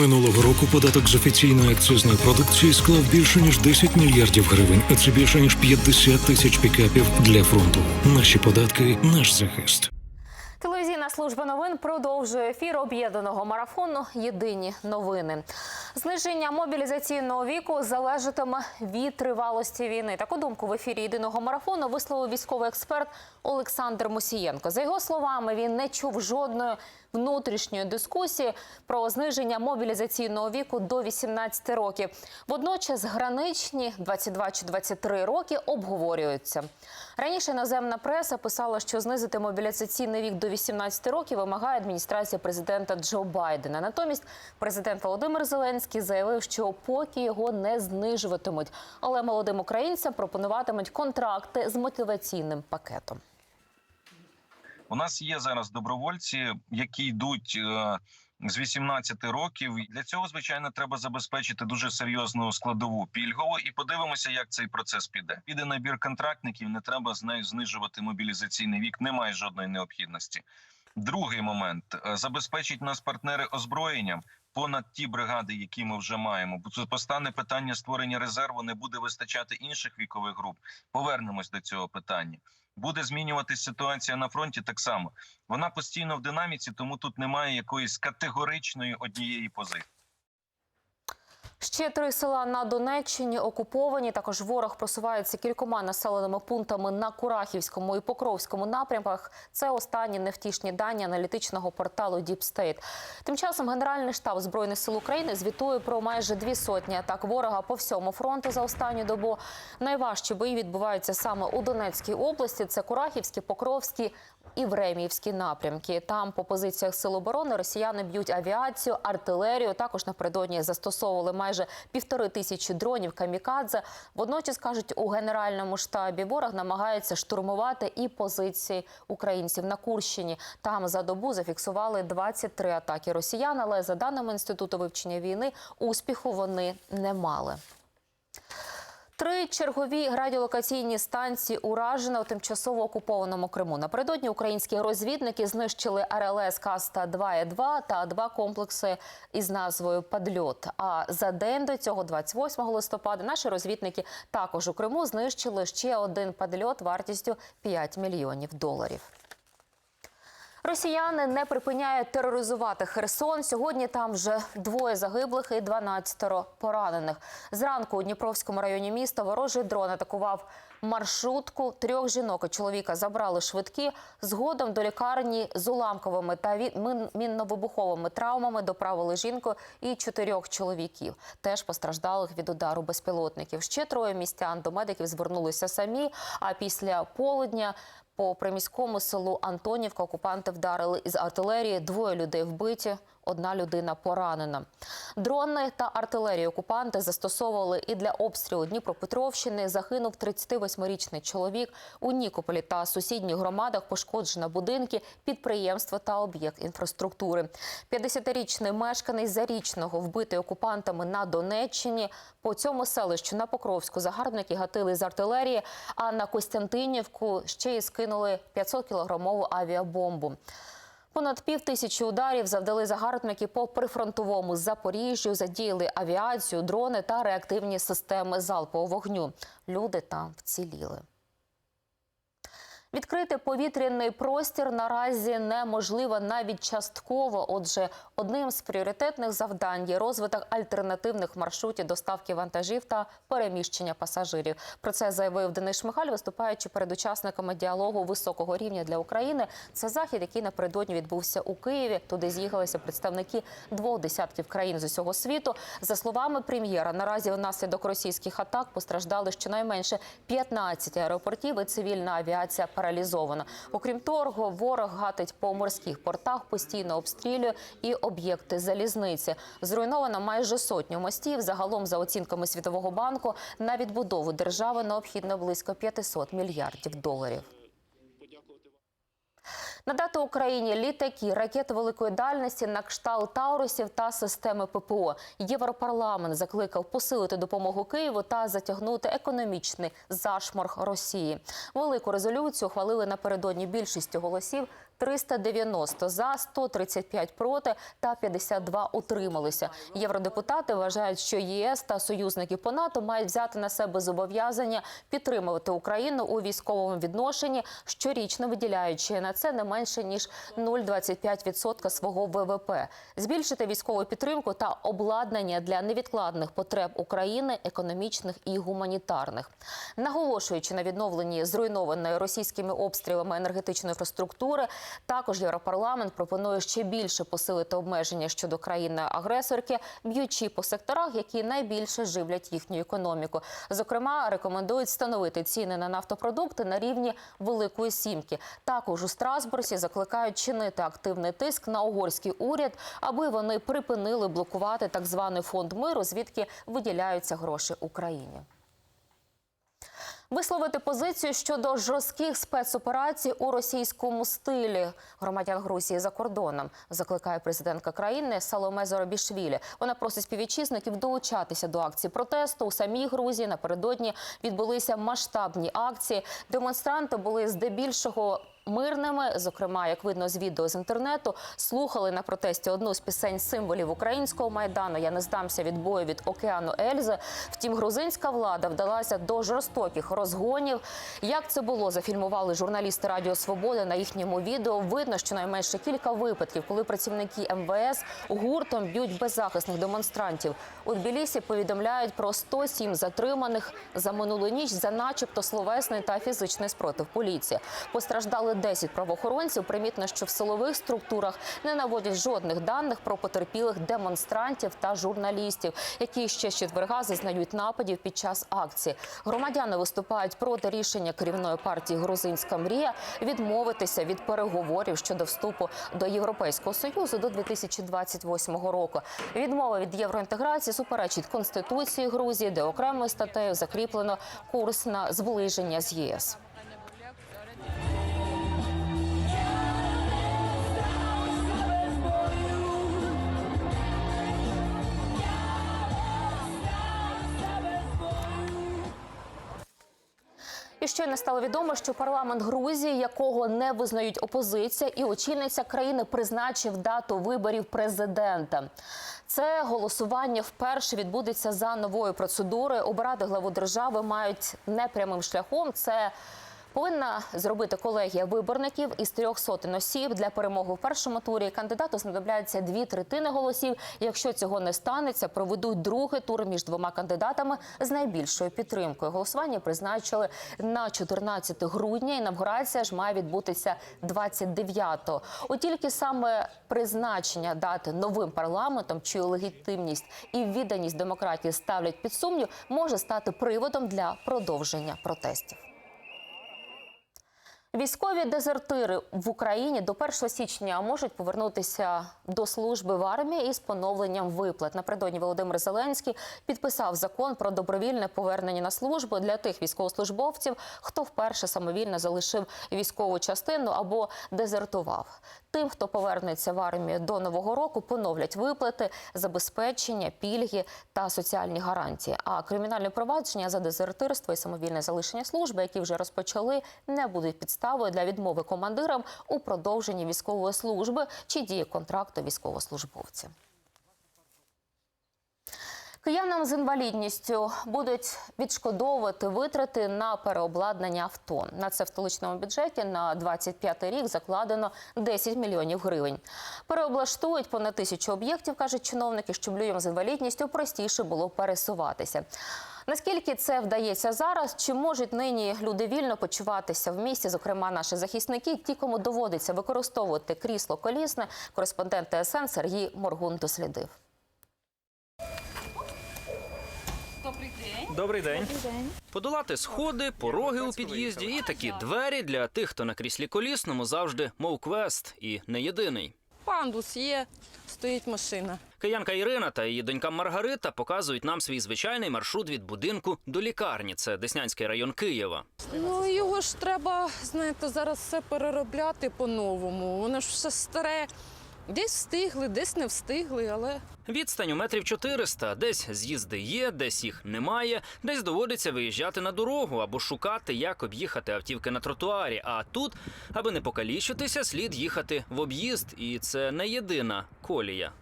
Минулого року податок з офіційної акцизної продукції склав більше ніж 10 мільярдів гривень, а це більше ніж 50 тисяч пікапів для фронту. Наші податки, наш захист. Телевізійна служба новин продовжує ефір об'єднаного марафону Єдині новини. Зниження мобілізаційного віку залежатиме від тривалості війни. Таку думку в ефірі єдиного марафону висловив військовий експерт Олександр Мусієнко. За його словами, він не чув жодної внутрішньої дискусії про зниження мобілізаційного віку до 18 років. Водночас граничні 22 чи 23 роки обговорюються. Раніше іноземна преса писала, що знизити мобілізаційний вік до 18 років вимагає адміністрація президента Джо Байдена. Натомість президент Володимир Зеленський заявив, що поки його не знижуватимуть, але молодим українцям пропонуватимуть контракти з мотиваційним пакетом. У нас є зараз добровольці, які йдуть е, з 18 років. Для цього звичайно треба забезпечити дуже серйозну складову пільгову. І подивимося, як цей процес піде. Піде набір контрактників. Не треба з нею знижувати мобілізаційний вік. Немає жодної необхідності. Другий момент е, забезпечить нас партнери озброєнням. Понад ті бригади, які ми вже маємо, бо постане питання створення резерву, не буде вистачати інших вікових груп. Повернемось до цього питання. Буде змінюватись ситуація на фронті так само. Вона постійно в динаміці, тому тут немає якоїсь категоричної однієї позиції. Ще три села на Донеччині окуповані. Також ворог просувається кількома населеними пунктами на Курахівському і Покровському напрямках. Це останні невтішні дані аналітичного порталу Deep State. Тим часом Генеральний штаб збройних сил України звітує про майже дві сотні атак ворога по всьому фронту за останню добу. Найважчі бої відбуваються саме у Донецькій області. Це Курахівський, Покровський, і Времіївські напрямки. Там по позиціях сил оборони росіяни б'ють авіацію, артилерію. Також напередодні застосовували майже півтори тисячі дронів камікадзе. Водночас кажуть, у генеральному штабі ворог намагається штурмувати і позиції українців на Курщині. Там за добу зафіксували 23 атаки росіян. Але за даними інституту вивчення війни, успіху вони не мали. Три чергові радіолокаційні станції уражено у тимчасово окупованому Криму. Напередодні українські розвідники знищили РЛС Каста 2 і 2 та два комплекси із назвою Падльот. А за день до цього, 28 листопада, наші розвідники також у Криму знищили ще один падльот вартістю 5 мільйонів доларів. Росіяни не припиняють тероризувати Херсон. Сьогодні там вже двоє загиблих і 12 поранених. Зранку у Дніпровському районі міста ворожий дрон атакував маршрутку. Трьох жінок і чоловіка забрали швидкі. Згодом до лікарні з уламковими та мінно-вибуховими травмами доправили жінку і чотирьох чоловіків. Теж постраждалих від удару безпілотників. Ще троє містян до медиків звернулися самі. А після полудня по приміському селу Антонівка окупанти вдарили із артилерії. Двоє людей вбиті, одна людина поранена. Дрони та артилерію окупанти застосовували і для обстрілу Дніпропетровщини. Загинув 38-річний чоловік. У Нікополі та сусідніх громадах пошкоджено будинки, підприємства та об'єкт інфраструктури. 50-річний мешканець Зарічного вбитий окупантами на Донеччині. По цьому селищу на Покровську загарбники гатили з артилерії, а на Костянтинівку ще й скинули 500-кілограмову авіабомбу. Понад пів тисячі ударів завдали загарбники по прифронтовому Запоріжжю, задіяли авіацію, дрони та реактивні системи залпового вогню. Люди там вціліли. Відкрити повітряний простір наразі неможливо навіть частково. Отже, одним з пріоритетних завдань є розвиток альтернативних маршрутів доставки вантажів та переміщення пасажирів. Про це заявив Денис Шмигаль, виступаючи перед учасниками діалогу високого рівня для України. Це захід, який напередодні відбувся у Києві. Туди з'їхалися представники двох десятків країн з усього світу. За словами прем'єра, наразі внаслідок російських атак постраждали щонайменше 15 аеропортів і цивільна авіація паралізована. Окрім того, ворог гатить по морських портах, постійно обстрілює і об'єкти залізниці. Зруйновано майже сотню мостів. Загалом, за оцінками Світового банку, на відбудову держави необхідно близько 500 мільярдів доларів. Надати Україні літаки, ракети великої дальності на кшталт Таурусів та системи ППО. Європарламент закликав посилити допомогу Києву та затягнути економічний зашморг Росії. Велику резолюцію ухвалили напередодні більшістю голосів 390 за, 135 проти та 52 утрималися. Євродепутати вважають, що єС та союзники по НАТО мають взяти на себе зобов'язання підтримувати Україну у військовому відношенні, щорічно виділяючи на це не менше ніж 0,25% свого ВВП, збільшити військову підтримку та обладнання для невідкладних потреб України, економічних і гуманітарних, наголошуючи на відновленні зруйнованої російськими обстрілами енергетичної інфраструктури. Також Європарламент пропонує ще більше посилити обмеження щодо країни-агресорки, б'ючи по секторах, які найбільше живлять їхню економіку. Зокрема, рекомендують встановити ціни на нафтопродукти на рівні Великої Сімки. Також у Страсбурзі закликають чинити активний тиск на угорський уряд, аби вони припинили блокувати так званий фонд миру, звідки виділяються гроші Україні. Висловити позицію щодо жорстких спецоперацій у російському стилі громадян Грузії за кордоном закликає президентка країни Саломе Зоробішвілі. Вона просить співвітчизників долучатися до акції протесту у самій Грузії. Напередодні відбулися масштабні акції. Демонстранти були здебільшого. Мирними, зокрема, як видно з відео з інтернету, слухали на протесті одну з пісень символів українського майдану. Я не здамся від бою від океану Ельзи. Втім, грузинська влада вдалася до жорстоких розгонів. Як це було, зафільмували журналісти Радіо Свобода на їхньому відео. Видно, що найменше кілька випадків, коли працівники МВС гуртом б'ють беззахисних демонстрантів. У Тбілісі повідомляють про 107 затриманих за минулу ніч за, начебто, словесний та фізичний спротив поліції. Постраждали 10 правоохоронців. Примітно, що в силових структурах не наводять жодних даних про потерпілих демонстрантів та журналістів, які ще з четверга зазнають нападів під час акції. Громадяни виступають проти рішення керівної партії Грузинська мрія відмовитися від переговорів щодо вступу до Європейського союзу до 2028 року. Відмова від євроінтеграції суперечить конституції Грузії, де окремою статтею закріплено курс на зближення з ЄС. І щойно стало відомо, що парламент Грузії, якого не визнають опозиція, і очільниця країни призначив дату виборів президента. Це голосування вперше відбудеться за новою процедурою. Обирати главу держави мають непрямим шляхом. Це Повинна зробити колегія виборників із трьох сотень осіб для перемоги в першому турі. Кандидату знадобляться дві третини голосів. Якщо цього не станеться, проведуть другий тур між двома кандидатами з найбільшою підтримкою. Голосування призначили на 14 грудня. Інавгурація ж має відбутися 29-го. От тільки саме призначення дати новим парламентом, чию легітимність і відданість демократії ставлять під сумнів, може стати приводом для продовження протестів. Військові дезертири в Україні до 1 січня можуть повернутися до служби в армії із поновленням виплат. Напередодні Володимир Зеленський підписав закон про добровільне повернення на службу для тих військовослужбовців, хто вперше самовільно залишив військову частину або дезертував. Тим, хто повернеться в армію до нового року, поновлять виплати, забезпечення, пільги та соціальні гарантії. А кримінальне провадження за дезертирство і самовільне залишення служби, які вже розпочали, не будуть підставою для відмови командирам у продовженні військової служби чи дії контракту військовослужбовця. Киянам з інвалідністю будуть відшкодовувати витрати на переобладнання авто. На це в столичному бюджеті на 25 рік закладено 10 мільйонів гривень. Переоблаштують понад тисячу об'єктів, кажуть чиновники, щоб людям з інвалідністю простіше було пересуватися. Наскільки це вдається зараз? Чи можуть нині люди вільно почуватися в місті? Зокрема, наші захисники, ті, кому доводиться використовувати крісло колісне, кореспондент ТСН Сергій Моргун дослідив. Добрий день. Подолати сходи, пороги у під'їзді і такі двері для тих, хто на кріслі колісному завжди мов квест і не єдиний. Пандус є, стоїть машина. Киянка Ірина та її донька Маргарита показують нам свій звичайний маршрут від будинку до лікарні. Це Деснянський район Києва. Ну його ж треба, знаєте, зараз все переробляти по-новому. Воно ж все старе. Десь встигли, десь не встигли, але Відстань у метрів 400. Десь з'їзди є, десь їх немає, десь доводиться виїжджати на дорогу або шукати, як об'їхати автівки на тротуарі. А тут, аби не покалічитися, слід їхати в об'їзд, і це не єдина колія.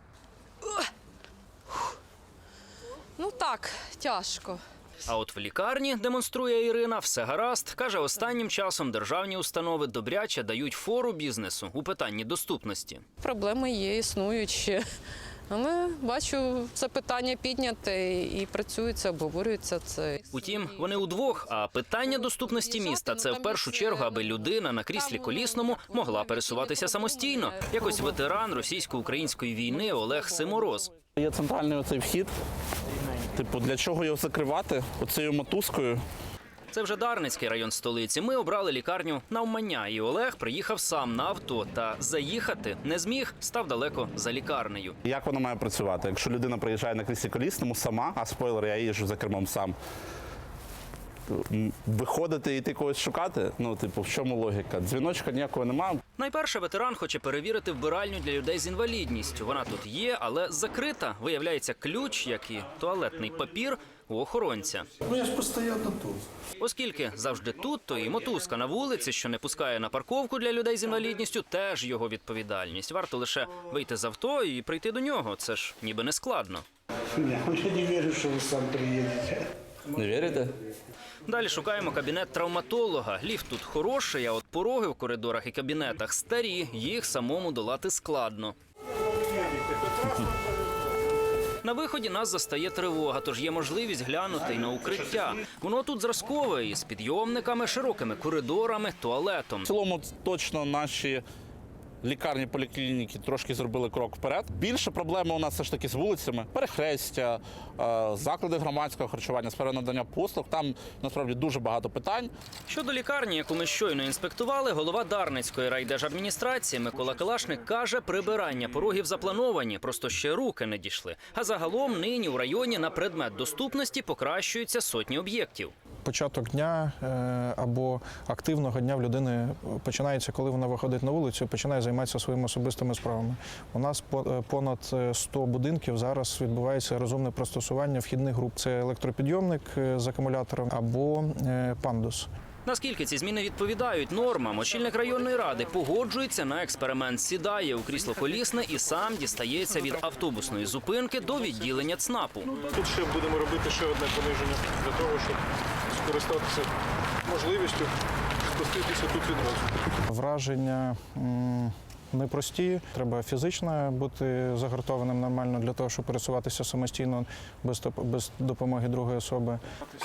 ну так, тяжко. А от в лікарні, демонструє Ірина, все гаразд. Каже, останнім часом державні установи добряче дають фору бізнесу у питанні доступності. Проблеми є, існують ще. Але бачу, це питання підняте і працюється, обговорюється це. Утім, вони удвох. А питання доступності міста це в першу чергу, аби людина на кріслі колісному могла пересуватися самостійно. Якось ветеран російсько-української війни Олег Симороз. Є центральний оцей вхід. Типу, для чого його закривати оцею мотузкою? Це вже Дарницький район столиці. Ми обрали лікарню навмання, і Олег приїхав сам на авто та заїхати не зміг, став далеко за лікарнею. Як воно має працювати? Якщо людина приїжджає на кріслі колісному сама, а спойлер, я їжджу за кермом сам. Виходити і йти когось шукати? Ну, типу, в чому логіка? Дзвіночка ніякого немає. Найперше ветеран хоче перевірити вбиральню для людей з інвалідністю. Вона тут є, але закрита. Виявляється, ключ, як і туалетний папір у охоронця. Ну я ж постійно тут. Оскільки завжди тут, то і мотузка на вулиці, що не пускає на парковку для людей з інвалідністю, теж його відповідальність. Варто лише вийти з авто і прийти до нього. Це ж ніби не складно. Я не вірю, що ви сам приїдете. Не вірите? Далі шукаємо кабінет травматолога. Ліфт тут хороший, а от пороги в коридорах і кабінетах старі. Їх самому долати складно. На виході нас застає тривога, тож є можливість глянути й на укриття. Воно тут зразкове із підйомниками, широкими коридорами, туалетом. В цілому точно наші лікарні поліклініки трошки зробили крок вперед. Більше проблеми у нас все ж таки з вулицями, перехрестя, е, заклади громадського харчування, сфера надання послуг. Там насправді дуже багато питань. Щодо лікарні, яку ми щойно інспектували, голова Дарницької райдержадміністрації Микола Калашник каже, прибирання порогів заплановані, просто ще руки не дійшли. А загалом нині у районі на предмет доступності покращуються сотні об'єктів. Початок дня е, або активного дня в людини починається, коли вона виходить на вулицю, починає займатися своїми особистими справами. У нас е, понад е, 100 будинків зараз відбувається розумне пристосування вхідних груп. Це електропідйомник е, з акумулятором або е, пандус. Наскільки ці зміни відповідають нормам, очільник районної ради погоджується на експеримент, сідає у крісло колісне і сам дістається від автобусної зупинки до відділення ЦНАПу. Тут ще будемо робити ще одне пониження для того, щоб скористатися можливістю спуститися тут відразу. Враження непрості. Треба фізично бути загартованим нормально для того, щоб пересуватися самостійно без, без допомоги другої особи.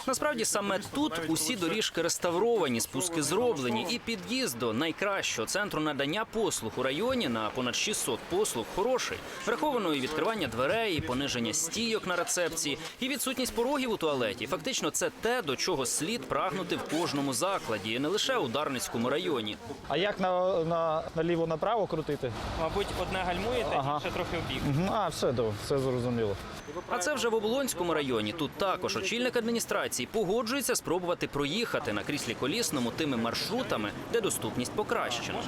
Насправді саме тут усі доріжки реставровані, спуски зроблені, і під'їзд до найкращого центру надання послуг у районі на понад 600 послуг хороший. Враховано і відкривання дверей, і пониження стійок на рецепції, і відсутність порогів у туалеті. Фактично, це те, до чого слід прагнути в кожному закладі, і не лише у Дарницькому районі. А як на, на, наліво направо крутити? Мабуть, одне гальмуєте, Ага. інше трохи в бік. Мгм. А, все добре, все зрозуміло. А це вже в Оболонському районі. Тут також очільник адміністрації погоджується спробувати проїхати на кріслі колісному тими маршрутами, де доступність покращена.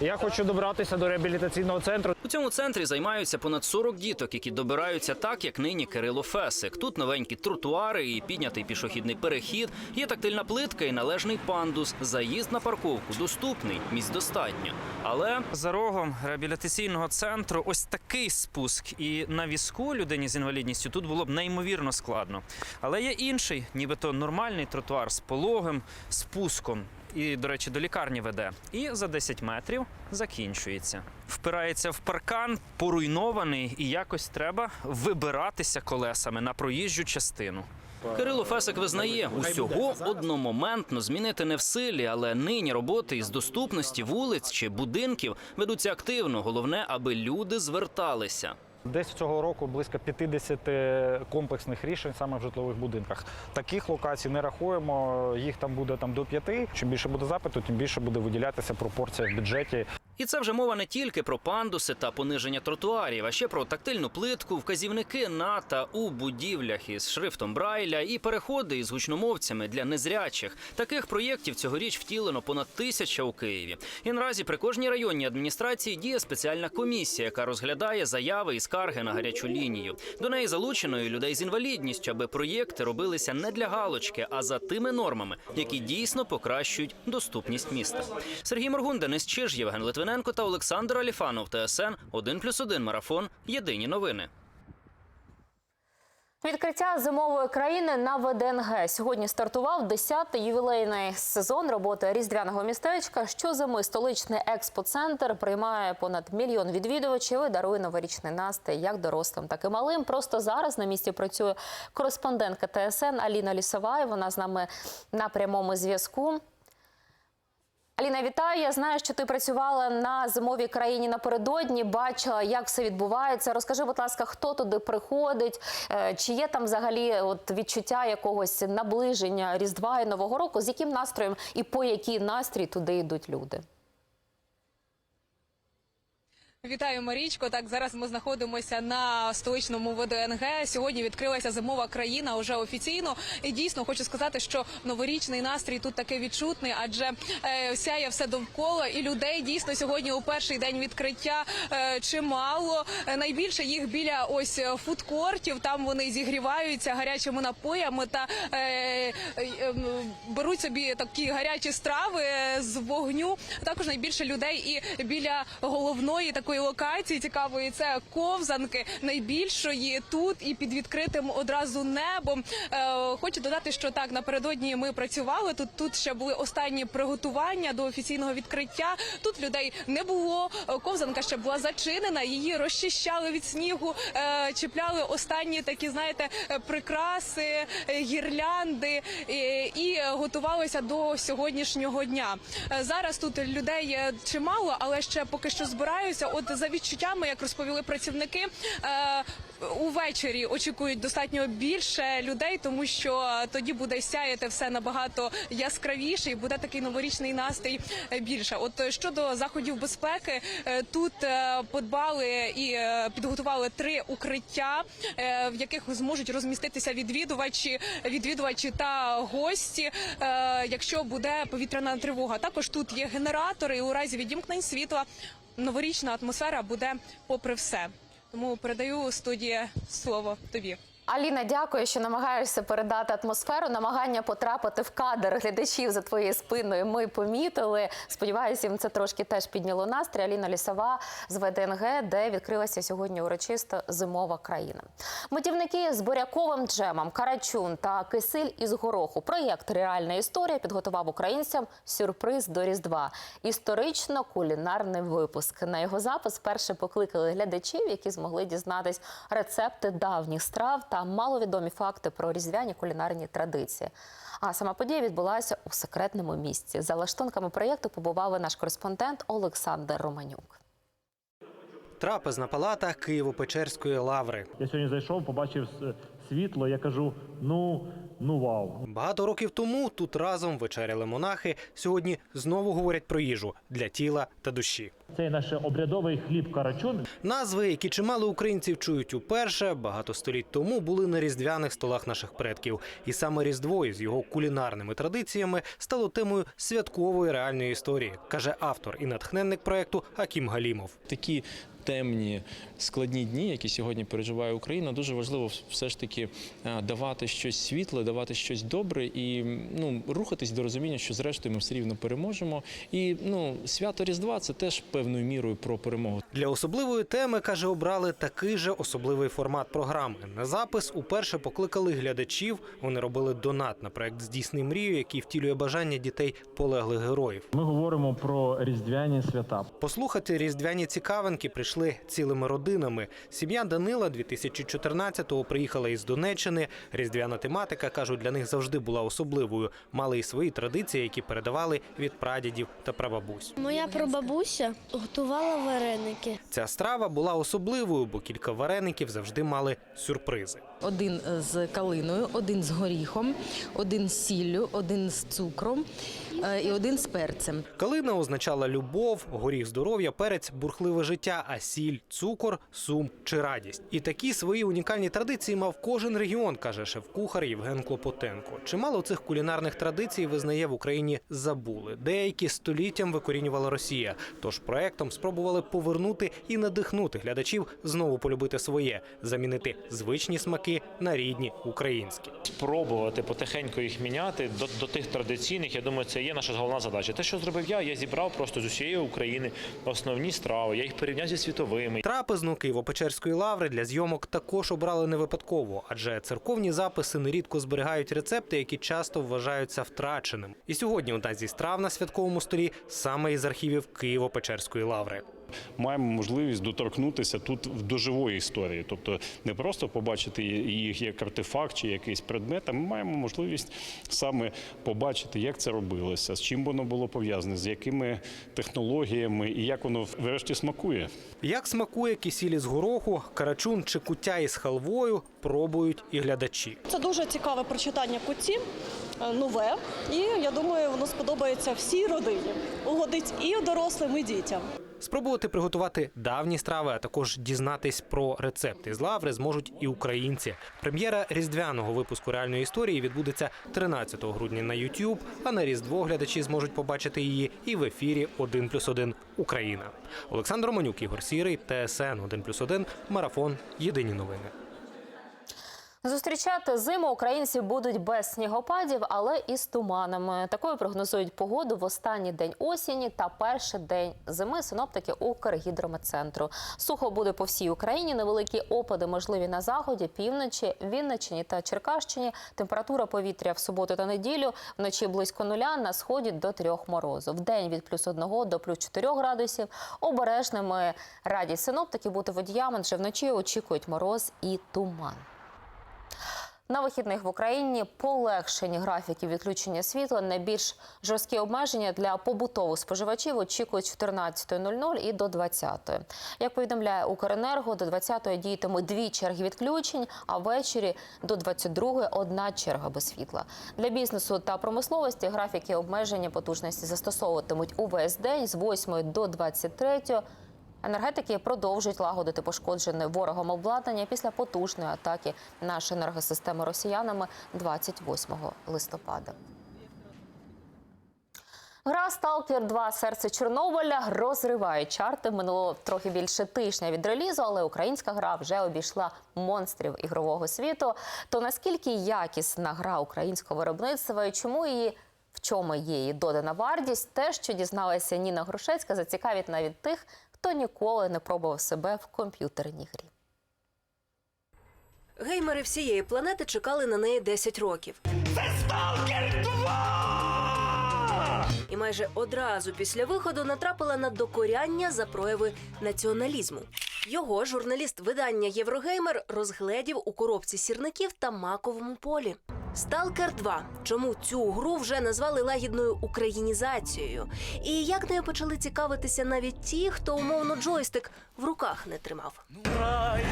Я хочу добратися до реабілітаційного центру. У цьому центрі займаються понад 40 діток, які добираються так, як нині Кирило Фесик. Тут новенькі тротуари і піднятий пішохідний перехід, є тактильна плитка і належний пандус. Заїзд на парковку доступний, місць достатньо. Але За рогом реабілітаційного центру ось такий спуск. І на візку людині з інвалідністю тут було б неймовірно складно. Але є інший, нібито нормальний тротуар з пологим спуском. І, до речі, до лікарні веде. І за 10 метрів закінчується. Впирається в паркан, поруйнований, і якось треба вибиратися колесами на проїжджу частину. Кирило Фесик визнає, усього одномоментно змінити не в силі, але нині роботи із доступності вулиць чи будинків ведуться активно. Головне, аби люди зверталися. Десь цього року близько 50 комплексних рішень саме в житлових будинках. Таких локацій не рахуємо, їх там буде там до п'яти. Чим більше буде запиту, тим більше буде виділятися пропорція в бюджеті. І це вже мова не тільки про пандуси та пониження тротуарів, а ще про тактильну плитку, вказівники на та у будівлях із шрифтом Брайля і переходи із гучномовцями для незрячих. Таких проєктів цьогоріч втілено понад тисяча у Києві. І наразі при кожній районній адміністрації діє спеціальна комісія, яка розглядає заяви і скарги на гарячу лінію. До неї залучено і людей з інвалідністю, аби проєкти робилися не для галочки, а за тими нормами, які дійсно покращують доступність міста. Сергій Моргун, Денис Чиж, Євген Литвиненко та Олександр Аліфанов. ТСН 1+,1 марафон. Єдині новини. Відкриття зимової країни на ВДНГ сьогодні стартував 10-й ювілейний сезон роботи різдвяного містечка. Щозими столичний експоцентр приймає понад мільйон відвідувачів і дарує новорічний настрій як дорослим, так і малим. Просто зараз на місці працює кореспондентка ТСН Аліна Лісова. і Вона з нами на прямому зв'язку. Аліна, вітаю. Я знаю, що ти працювала на зимовій країні напередодні. Бачила, як все відбувається. Розкажи, будь ласка, хто туди приходить? Е, Чи є там взагалі от відчуття якогось наближення Різдва і Нового року? З яким настроєм і по який настрій туди йдуть люди? Вітаю, Марічко. Так, зараз ми знаходимося на столичному ВДНГ. Сьогодні відкрилася зимова країна уже офіційно. І дійсно хочу сказати, що новорічний настрій тут таки відчутний, адже е, сяє все довкола, і людей дійсно сьогодні у перший день відкриття е, чимало. Е, найбільше їх біля ось е, фудкортів. Там вони зігріваються гарячими напоями та е, е, беруть собі такі гарячі страви е, з вогню. Також найбільше людей і біля головної такої локації цікавої це ковзанки найбільшої тут і під відкритим одразу небом. Е, хочу додати, що так напередодні ми працювали. Тут тут ще були останні приготування до офіційного відкриття. Тут людей не було. Е, Ковзанка ще була зачинена. Її розчищали від снігу, е, чіпляли останні такі, знаєте, прикраси, гірлянди і готувалися до сьогоднішнього дня. Зараз тут людей чимало, але ще поки що збираються. От за відчуттями, як розповіли працівники. е, Увечері очікують достатньо більше людей, тому що тоді буде сяяти все набагато яскравіше і буде такий новорічний настрій більше. От е, щодо заходів безпеки, е, тут подбали і підготували три укриття, в яких зможуть розміститися відвідувачі, відвідувачі та гості, якщо буде повітряна тривога. Також тут є генератори, і у разі відімкнень світла новорічна атмосфера буде попри все. Тому передаю студії слово тобі. Аліна, дякую, що намагаєшся передати атмосферу. Намагання потрапити в кадр глядачів за твоєю спиною. Ми помітили. Сподіваюся, їм це трошки теж підняло настрій. Аліна Лісова з ВДНГ, де відкрилася сьогодні урочисто зимова країна. Медівники з буряковим джемом, карачун та кисель із гороху. Проєкт Реальна історія підготував українцям сюрприз до Різдва. Історично-кулінарний випуск. На його запис вперше покликали глядачів, які змогли дізнатись рецепти давніх страв та маловідомі факти про різдвяні кулінарні традиції. А сама подія відбулася у секретному місці. За лаштунками проєкту побував і наш кореспондент Олександр Романюк. Трапезна палата Києво-Печерської лаври. Я сьогодні зайшов, побачив світло. Я кажу: ну, ну вау. Багато років тому тут разом вечеряли монахи. Сьогодні знову говорять про їжу для тіла та душі. Цей наш обрядовий хліб карачун. Назви, які чимало українців чують уперше, багато століть тому були на різдвяних столах наших предків. І саме Різдво із його кулінарними традиціями стало темою святкової реальної історії, каже автор і натхненник проекту Акім Галімов. такі темні складні дні, які сьогодні переживає Україна, дуже важливо все ж таки е, давати щось світле, давати щось добре і ну рухатись до розуміння, що зрештою ми все рівно переможемо. І ну свято Різдва це теж певною мірою про перемогу. Для особливої теми, каже, обрали такий же особливий формат програми. На запис уперше покликали глядачів. Вони робили донат на проект Здійсни мрію, який втілює бажання дітей полеглих героїв. Ми говоримо про різдвяні свята. Послухати різдвяні цікавинки прийшли йшли цілими родинами. Сім'я Данила 2014-го приїхала із Донеччини. Різдвяна тематика, кажуть, для них завжди була особливою. Мали і свої традиції, які передавали від прадідів та прабабусь. Моя прабабуся готувала вареники. Ця страва була особливою, бо кілька вареників завжди мали сюрпризи. Один з калиною, один з горіхом, один з сіллю, один з цукром е, і один з перцем. Калина означала любов, горіх здоров'я, перець бурхливе життя, а сіль, цукор, сум чи радість. І такі свої унікальні традиції мав кожен регіон, каже шеф-кухар Євген Клопотенко. Чимало цих кулінарних традицій визнає в Україні забули. Деякі століттям викорінювала Росія. Тож проектом спробували повернути і надихнути глядачів знову полюбити своє, замінити звичні смаки на рідні українські. спробувати потихеньку їх міняти до, до тих традиційних. Я думаю, це є наша головна задача. Те, що зробив я, я зібрав просто з усієї України основні страви. Я їх порівняв зі світовими. Трапезну Києво-Печерської лаври для зйомок також обрали не випадково, адже церковні записи нерідко зберігають рецепти, які часто вважаються втраченим. І сьогодні одна зі страв на святковому столі саме із архівів Києво-Печерської лаври. Маємо можливість доторкнутися тут до живої історії, тобто не просто побачити їх як артефакт чи якийсь предмет, а ми маємо можливість саме побачити, як це робилося, з чим воно було пов'язане, з якими технологіями і як воно врешті смакує. Як смакує кисіль з гороху, карачун чи куття із халвою, пробують і глядачі. Це дуже цікаве прочитання куті, е, нове, і я думаю, воно сподобається всій родині. Угодить і дорослим, і дітям. Спробувати приготувати давні страви, а також дізнатись про рецепти з лаври зможуть і українці. Прем'єра різдвяного випуску реальної історії відбудеться 13 грудня на YouTube, а на Різдво глядачі зможуть побачити її і в ефірі «1 плюс 1 Україна. Олександр Романюк, Ігор Сірий, ТСН 1 плюс 1, Марафон. Єдині новини. Зустрічати зиму українці будуть без снігопадів, але і з туманами. Такою прогнозують погоду в останній день осені та перший день зими. Синоптики Укргідрометцентру. Сухо буде по всій Україні. Невеликі опади можливі на заході, півночі, Вінниччині та Черкащині. Температура повітря в суботу та неділю вночі близько нуля, на сході до трьох морозу. В день від плюс одного до плюс 4 градусів. Обережними раді синоптики бути водіями, адже вночі очікують мороз і туман. На вихідних в Україні полегшені графіки відключення світла. Найбільш жорсткі обмеження для побутових споживачів очікують з 14.00 і до 20.00. Як повідомляє Укренерго, до 20.00 діятимуть дві черги відключень, а ввечері до 22.00 – одна черга без світла. Для бізнесу та промисловості графіки обмеження потужності застосовуватимуть увесь день з 8 до 23. Енергетики продовжують лагодити пошкоджене ворогом обладнання після потужної атаки нашої енергосистеми росіянами 28 листопада. Гра Сталкер 2 серце Чорнобиля розриває чарти. Минуло трохи більше тижня від релізу, але українська гра вже обійшла монстрів ігрового світу. То наскільки якісна гра українського виробництва і чому її в чому є її додана вартість? Те, що дізналася Ніна Грушецька, зацікавить навіть тих, хто ніколи не пробував себе в комп'ютерній грі. Геймери всієї планети чекали на неї 10 років. Це Сталкер 2! І майже одразу після виходу натрапила на докоряння за прояви націоналізму. Його журналіст видання Єврогеймер розгледів у коробці сірників та маковому полі. Сталкер 2. Чому цю гру вже назвали лагідною українізацією? І як нею почали цікавитися навіть ті, хто умовно джойстик в руках не тримав. Рай,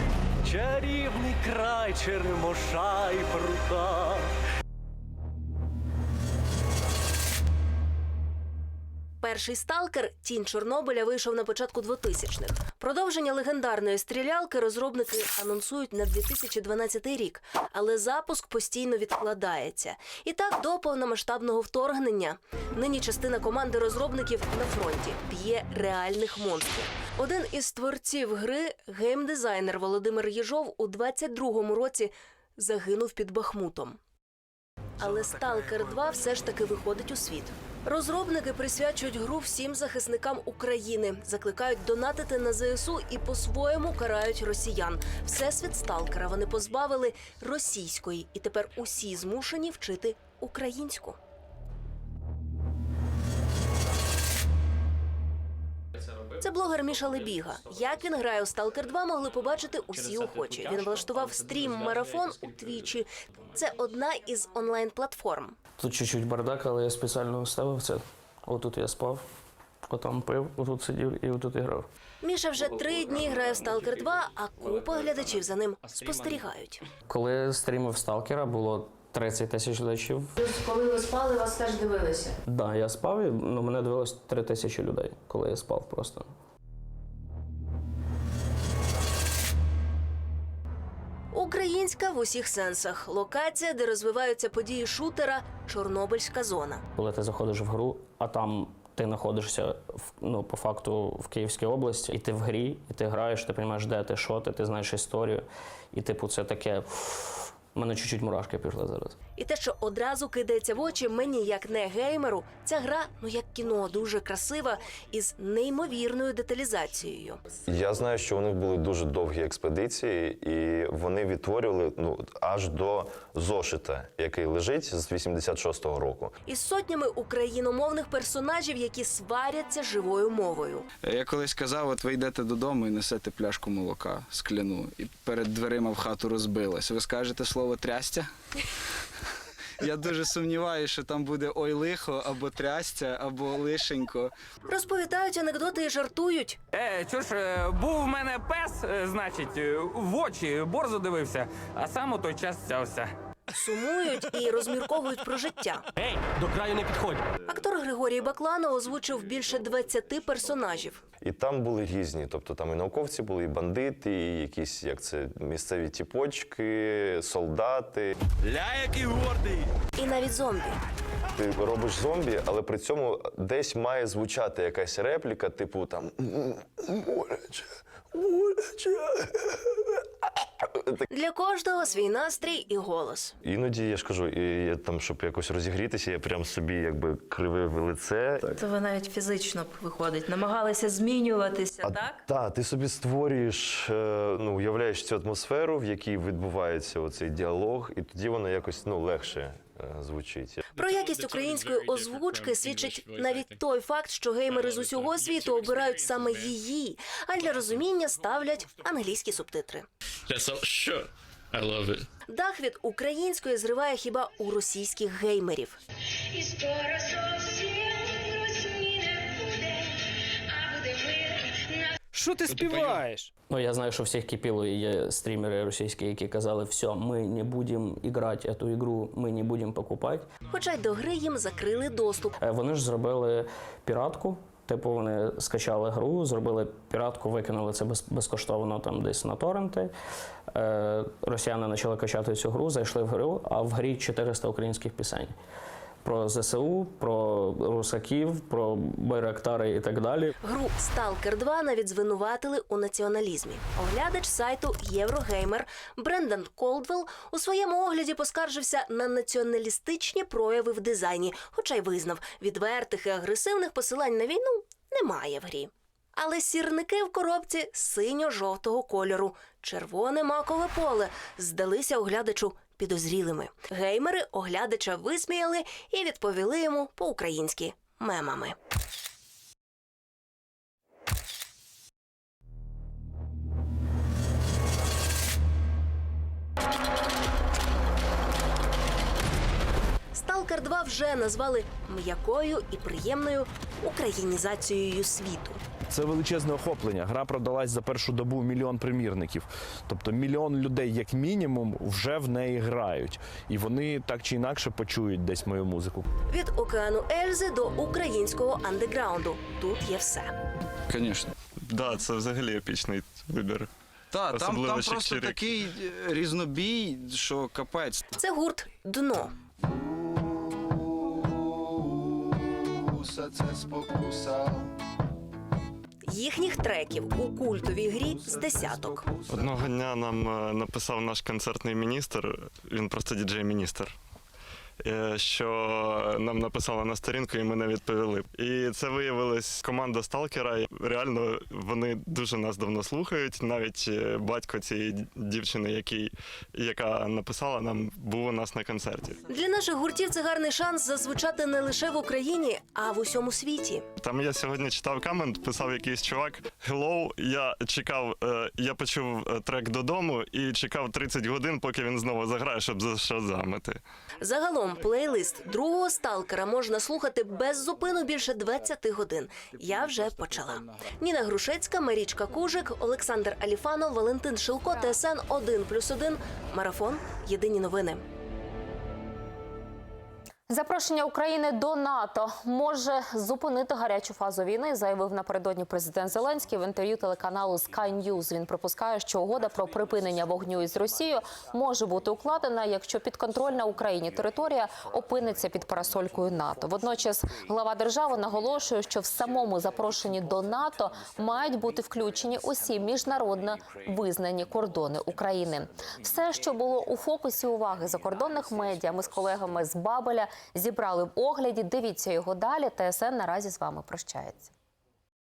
чарівний край, черемоша і прута. Перший сталкер Тінь Чорнобиля вийшов на початку 2000-х. Продовження легендарної стрілялки розробники анонсують на 2012 рік, але запуск постійно відкладається. І так до повномасштабного вторгнення. Нині частина команди розробників на фронті б'є реальних монстрів. Один із творців гри, геймдизайнер Володимир Єжов, у 22-му році загинув під Бахмутом. Але Сталкер 2 все ж таки виходить у світ. Розробники присвячують гру всім захисникам України, закликають донатити на ЗСУ і по-своєму карають росіян. Всесвіт сталкера вони позбавили російської, і тепер усі змушені вчити українську. Це блогер Міша Лебіга. Як він грає у Stalker 2, могли побачити усі охочі. Він влаштував стрім-марафон у Твічі. Це одна із онлайн-платформ. Тут чуть-чуть бардак, але я спеціально ставив це. Отут я спав, отам пив, отут сидів і отут і грав. Міша вже три дні грає в Stalker 2, а купа глядачів за ним спостерігають. Коли стрімив сталкера, було 30 тисяч глядачів. Коли ви спали, вас теж дивилися. Да, я спав, і ну, мене дивилось 3 тисячі людей, коли я спав просто. Українська в усіх сенсах. Локація, де розвиваються події шутера Чорнобильська зона. Коли ти заходиш в гру, а там ти знаходишся в- ну, по факту в Київській області, і ти в грі, і ти граєш, ти розумієш, де ти, що ти, ти знаєш історію. І типу, це таке. У мене чуть-чуть мурашки пішли зараз. І те, що одразу кидається в очі мені, як не геймеру, ця гра, ну як кіно, дуже красива із неймовірною деталізацією. Я знаю, що у них були дуже довгі експедиції, і вони відтворювали ну аж до зошита, який лежить з 86-го року. Із сотнями україномовних персонажів, які сваряться живою мовою. Я колись казав, от ви йдете додому і несете пляшку молока скляну, і перед дверима в хату розбилась. Ви скажете слово трястя? Я дуже сумніваюся, що там буде ой лихо, або трястя, або лишенько. Розповідають анекдоти і жартують. Е, чуж, е, був в мене пес, е, значить, е, в очі борзо дивився, а сам у той час цявся. Сумують і розмірковують про життя. Ей, до краю не підходь. Актор Григорій Бакланов озвучив більше 20 персонажів. І там були різні. Тобто там і науковці були, і бандити, і якісь як це місцеві тіпочки, солдати. Ля, який гордий! І навіть зомбі. Ти робиш зомбі, але при цьому десь має звучати якась репліка, типу там боляче. Для кожного свій настрій і голос. Іноді я ж кажу, і я там, щоб якось розігрітися, я прям собі якби кривив лице. То ви навіть фізично виходить, намагалися змінюватися, так? Так, ти собі створюєш, е, ну уявляєш цю атмосферу, в якій відбувається оцей діалог, і тоді воно якось ну легше звучить. Про якість української озвучки свідчить навіть той факт, що геймери з усього світу обирають саме її, а для розуміння ставлять англійські субтитри. Sure. I love it. Дах від української зриває хіба у російських геймерів. І скоро зовсім Що ти співаєш? Ну, я знаю, що всіх кипіло, і є стрімери російські, які казали, все, ми не будемо грати цю ігру, ми не будемо покупати. Хоча й до гри їм закрили доступ. Е, Вони ж зробили піратку. Типу, вони скачали гру, зробили піратку, викинули це без, безкоштовно там десь на торренти. Е, росіяни почали качати цю гру, зайшли в гру, а в грі 400 українських пісень. Про ЗСУ, про русаків, про байрактари і так далі. Гру Stalker 2 навіть звинуватили у націоналізмі. Оглядач сайту Єврогеймер Брендан Колдвелл у своєму огляді поскаржився на націоналістичні прояви в дизайні, хоча й визнав, відвертих і агресивних посилань на війну немає в грі. Але сірники в коробці синьо-жовтого кольору, червоне макове поле здалися оглядачу підозрілими. Геймери оглядача висміяли і відповіли йому по-українськи мемами. Сталкер 2 вже назвали м'якою і приємною українізацією світу. Це величезне охоплення. Гра продалась за першу добу мільйон примірників. Тобто мільйон людей, як мінімум, вже в неї грають. І вони так чи інакше почують десь мою музику. Від океану Ельзи до українського андеграунду. Тут є все. Звісно. Да, це взагалі епічний вибір. Так, там, Особливо там просто такий е, різнобій, що капець. Це гурт Дно. Це спокуса. Їхніх треків у культовій грі з десяток. Одного дня нам е, написав наш концертний міністр, він просто діджей-міністр. Е, що нам написали на сторінку, і ми не відповіли. І це виявилась команда Сталкера. Реально вони дуже нас давно слухають. Навіть е, батько цієї дівчини, який, яка написала нам, був у нас на концерті. Для наших гуртів це гарний шанс зазвучати не лише в Україні, а в усьому світі. Там я сьогодні читав комент, писав якийсь чувак. Hello, я чекав, е, я почув трек додому і чекав 30 годин, поки він знову заграє, щоб зашазамити. Загалом плейлист другого сталкера можна слухати без зупину більше 20 годин. Я вже почала. Ніна Грушецька, Марічка Кужик, Олександр Аліфанов, Валентин Шилко, ТСН 1+,1, Марафон. Єдині новини. Запрошення України до НАТО може зупинити гарячу фазу війни, заявив напередодні президент Зеленський в інтерв'ю телеканалу Sky News. Він припускає, що угода про припинення вогню із Росією може бути укладена, якщо підконтрольна Україні територія опиниться під парасолькою НАТО. Водночас глава держави наголошує, що в самому запрошенні до НАТО мають бути включені усі міжнародно визнані кордони України. Все, що було у фокусі уваги закордонних медіа, ми з колегами з Бабеля зібрали в огляді. Дивіться його далі. ТСН наразі з вами прощається.